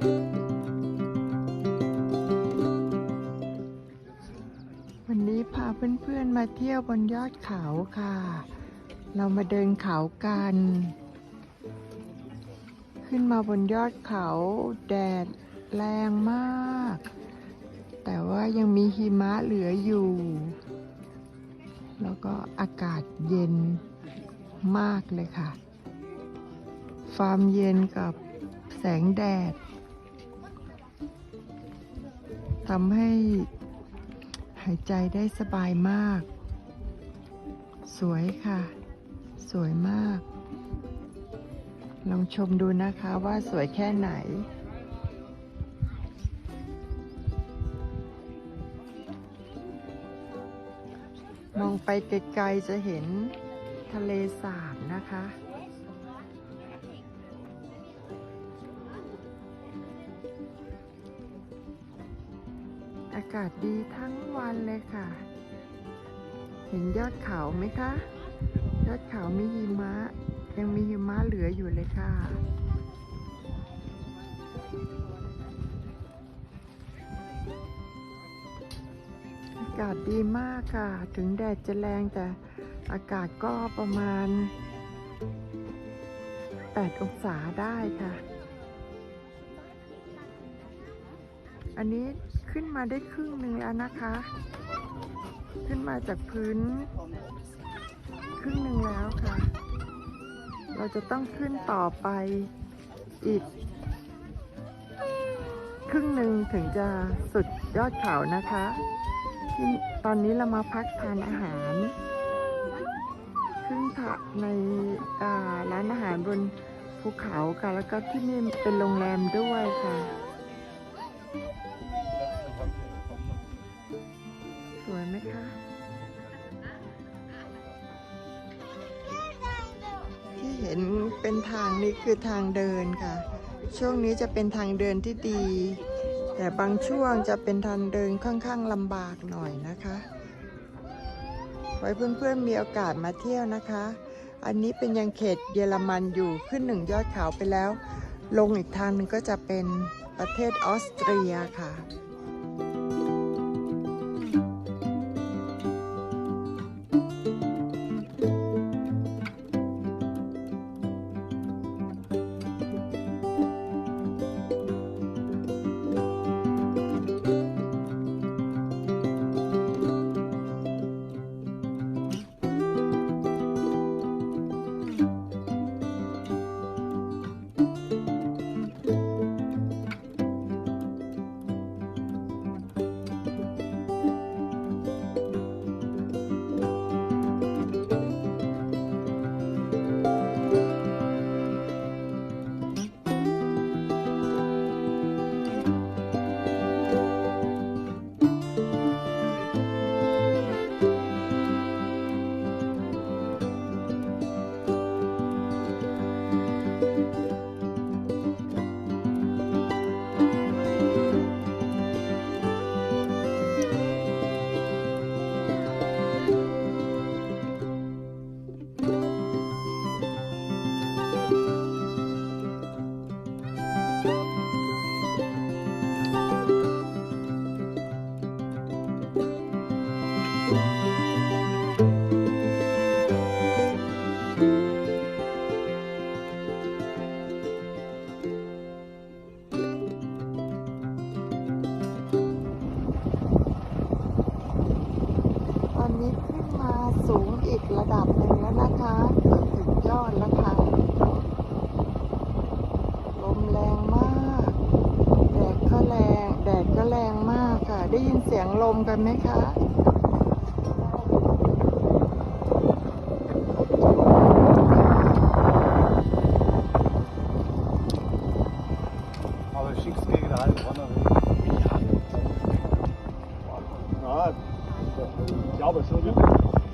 วันนี้พาเพื่อนๆมาเที่ยวบนยอดเขาค่ะ เรามาเดินเขากัน ขึ้นมาบนยอดเขาแดดแรงมาก แต่ว่ายังมีหิมะเหลืออยู่ แล้วก็อากาศเย็นมากเลยค่ะ ความเย็นกับแสงแดด ทำให้หายใจได้สบายมาก สวยค่ะ สวยมาก ลองชมดูนะคะว่าสวยแค่ไหนมองไปไกลๆจะเห็นทะเลสาบนะคะ อากาศดีทั้งวันเลยค่ะ เห็นยอดเขาไหมคะ ยอดเขามีหิมะ ยังมีหิมะเหลืออยู่เลยค่ะ อากาศดีมากค่ะ ถึงแดดจะแรงแต่อากาศก็ประมาณ 8 องศาได้ค่ะ อันนี้ ขึ้นมาได้ครึ่งหนึ่งแล้วนะคะ ขึ้นมาจากพื้น ครึ่งหนึ่งแล้วค่ะ เราจะต้องขึ้นต่อไปอีก ครึ่งหนึ่งถึงจะสุดยอดเขานะคะตอนนี้เรามาพักทานอาหารครึ่งทะในร้านอาหารบนภูเขาค่ะ แล้วก็ที่นี่เป็นโรงแรมด้วยค่ะ เป็นทางนี้คือทางเดินค่ะ ช่วงนี้จะเป็นทางเดินที่ดี แต่บางช่วงจะเป็นทางเดินค่อนข้างลำบากหน่อยนะคะ ไว้เพื่อนๆมีโอกาสมาเที่ยวนะคะ อันนี้เป็นยังเขตเยอรมันอยู่ขึ้นหนึ่งยอดเขาไปแล้ว ลงอีกทางหนึงก็จะเป็นประเทศออสเตรียค่ะ สูงอีกระดับหนึ่งแล้วนะคะเกืถึงยอดแล้วค่ะ ลมแรงมาก แดดก็แรง แดดก็แรงมากค่ะ ได้ยินเสียงลมกันไหมคะเอาไป小本收据。